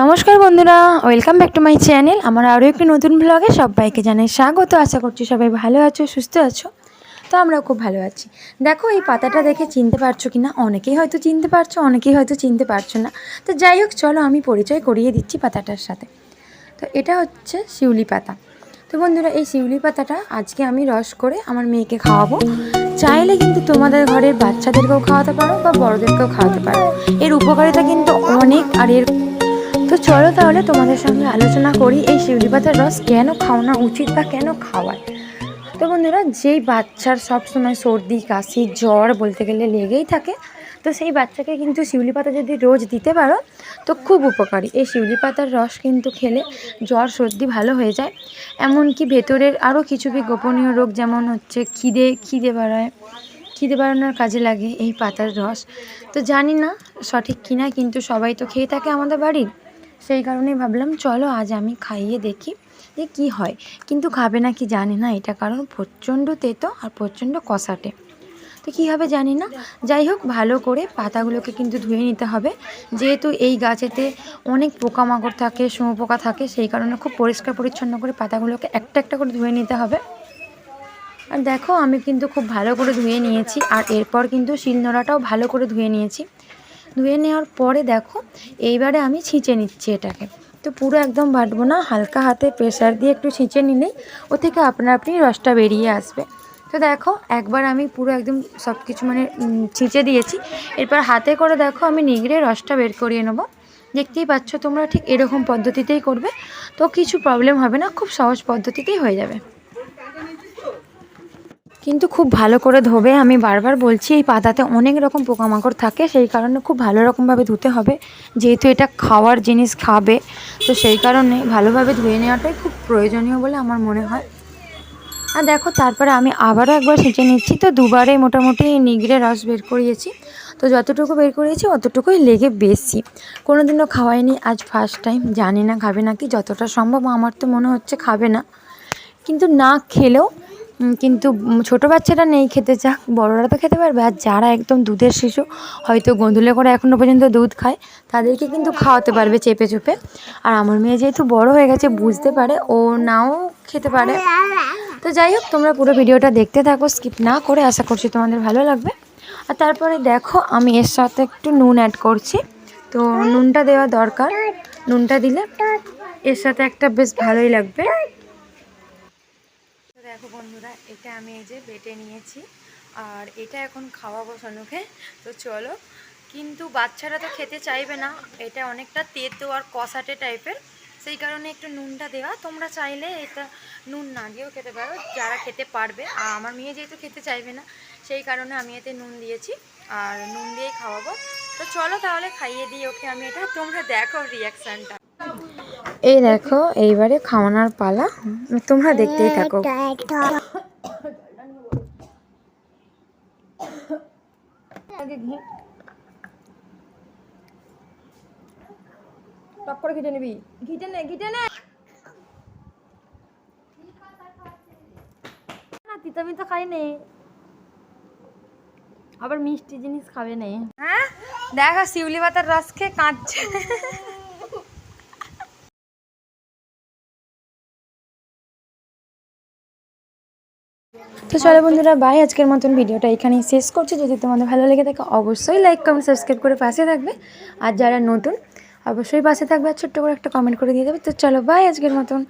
নমস্কার বন্ধুরা welcome back to my channel আমার আরও একটি নতুন ব্লগে সবাইকে জানাই স্বাগত। আশা করছি সবাই ভালো আছো, সুস্থ আছো। তো আমরাও খুব ভালো আছি। দেখো, এই পাতাটা দেখে চিনতে পারছ কি না অনেকেই হয়তো চিনতে পারছ, অনেকেই হয়তো চিনতে পারছ না। তো যাই হোক, চলো আমি পরিচয় করিয়ে দিচ্ছি পাতাটার সাথে। তো এটা হচ্ছে শিউলি পাতা। তো বন্ধুরা, এই শিউলি পাতাটা আজকে আমি রস করে আমার মেয়েকে খাওয়াবো। চাইলে কিন্তু তোমাদের ঘরের বাচ্চাদেরকেও খাওয়াতে পারো বা বড়দেরকেও খাওয়াতে পারো। এর উপকারিতা কিন্তু অনেক আর এর তো চলো তাহলে তোমাদের সঙ্গে আলোচনা করি এই শিউলি পাতার রস কেন খাওয়ানো উচিত বা কেন খাওয়ায়। তো বন্ধুরা, যেই বাচ্চার সবসময় সর্দি, কাশি, জ্বর বলতে গেলে লেগেই থাকে তো সেই বাচ্চাকে কিন্তু শিউলি পাতা যদি রোজ দিতে পারো, তো খুব উপকারী। এই শিউলি পাতার রস কিন্তু খেলে জ্বর সর্দি ভালো হয়ে যায়। এমনকি ভেতরের আরও কিছু গোপনীয় রোগ যেমন হচ্ছে খিদে খিদে বাড়ায়, খিদে বাড়ানোর কাজে লাগে এই পাতার রস। তো জানি না সঠিক কিনা, কিন্তু সবাই তো খেয়ে থাকে আমাদের বাড়ির। সেই কারণেই ভাবলাম, চলো আজ আমি খাইয়ে দেখি যে কী হয়। কিন্তু খাবে না কি জানি না, এটা কারণ প্রচণ্ড তেতো আর প্রচণ্ড কষাটে। তো কী হবে জানি না। যাই হোক, ভালো করে পাতাগুলোকে কিন্তু ধুয়ে নিতে হবে। যেহেতু এই গাছেতে অনেক পোকামাকড় থাকে, শুঁয়োপোকা থাকে, সেই কারণে খুব পরিষ্কার পরিচ্ছন্ন করে পাতাগুলোকে একটা একটা করে ধুয়ে নিতে হবে। আর দেখো, আমি কিন্তু খুব ভালো করে ধুয়ে নিয়েছি, আর এরপর কিন্তু শিলনোড়াটাও ভালো করে ধুয়ে নিয়েছি। ধুয়ে নেওয়ার পরে দেখো, এইবারে আমি ছিঁচে নিচ্ছি এটাকে। তো পুরো একদম বাটবো না, হালকা হাতে প্রেশার দিয়ে একটু ছিঁচে নিলেই ও থেকে আপনার আপনি রসটা বেরিয়ে আসবে। তো দেখো, একবার আমি পুরো একদম সব কিছু মানে ছিঁচে দিয়েছি। এরপর হাতে করে দেখো, আমি নিগড়ে রসটা বের করিয়ে নেব। দেখতেই পাচ্ছ তোমরা ঠিক এরকম পদ্ধতিতেই করবে। তো কিছু প্রবলেম হবে না, খুব সহজ পদ্ধতিতেই হয়ে যাবে। কিন্তু খুব ভালো করে ধোবে, আমি বারবার বলছি, এই পাতাতে অনেক রকম পোকামাকড় থাকে, সেই কারণে খুব ভালো রকমভাবে ধুতে হবে। যেহেতু এটা খাওয়ার জিনিস খাবে, তো সেই কারণে ভালোভাবে ধুয়ে নেওয়াটাই খুব প্রয়োজনীয় বলে আমার মনে হয়। আর দেখো, তারপরে আমি আবারও একবার সেঁচে নিচ্ছি। তো দুবারে মোটামুটি নিগড়ে রস বের করিয়েছি। তো যতটুকু বের করিয়েছি, অতটুকুই লেগে বেশি। কোনো দিনও খাওয়াইনি, আজ ফার্স্ট টাইম জানি না খাবে নাকি, যতটা সম্ভব আমার তো মনে হচ্ছে খাবে না। কিন্তু না খেলেও কিন্তু ছোটো বাচ্চারা নেই খেতে চাক বড়রা তো খেতে পারবে। আর যারা একদম দুধের শিশু, হয়তো গোঁধুলে করে এখনও পর্যন্ত দুধ খায়, তাদেরকে কিন্তু খাওয়াতে পারবে চেপে চুপে। আর আমার মেয়ে যেহেতু বড় হয়ে গেছে, বুঝতে পারে, ও নাও খেতে পারে। তো যাই হোক, তোমরা পুরো ভিডিওটা দেখতে থাকো স্কিপ না করে আশা করছি তোমাদের ভালো লাগবে। আর তারপরে দেখো, আমি এর সাথে একটু নুন অ্যাড করছি। তো নুনটা দেওয়া দরকার। নুনটা দিলে এর সাথে একটা বেশ ভালোই লাগবে। দেখো বন্ধুরা, এটা আমি এই যে বেটে নিয়েছি। আর এটা এখন খাওয়াবো সনুকে। তো চলো, কিন্তু বাচ্চারা তো খেতে চাইবে না। এটা অনেকটা তেতো আর কষাটে টাইপের সেই কারণে একটু নুনটা দেওয়া। তোমরা চাইলে এটা নুন না দিয়েও খেতে পারো যারা খেতে পারবে। আর আমার মেয়ে যেহেতু খেতে চাইবে না সেই কারণে আমি এতে নুন দিয়েছি। আর নুন দিয়েই খাওয়াবো। তো চলো তাহলে খাইয়ে দিই ওকে আমি এটা তোমরা দেখো রিয়াকশানটা এই দেখো এইবারে খাওয়ানোর পালা। তোমরা দেখতেই থাকো। টপ করে ঘিটে নিবি। ঘিটে নে ঘিটে নে। না তিতা মিতা খাই নে। আবার মিষ্টি জিনিস খাবে নে। হ্যাঁ? দেখো শিউলি পাতার রস খেয়ে কাঁদছে। তো চলো বন্ধুরা বাই আজকের মতন ভিডিওটা এখানেই শেষ করছি। যদি তোমাদের ভালো লেগে থাকে অবশ্যই লাইক কমেন্ট সাবস্ক্রাইব করে পাশে থাকবে। আর যারা নতুন অবশ্যই পাশে থাকবে আর ছোট্ট করে একটা কমেন্ট করে দিয়ে দেবে। তো চলো বাই আজকের মতন।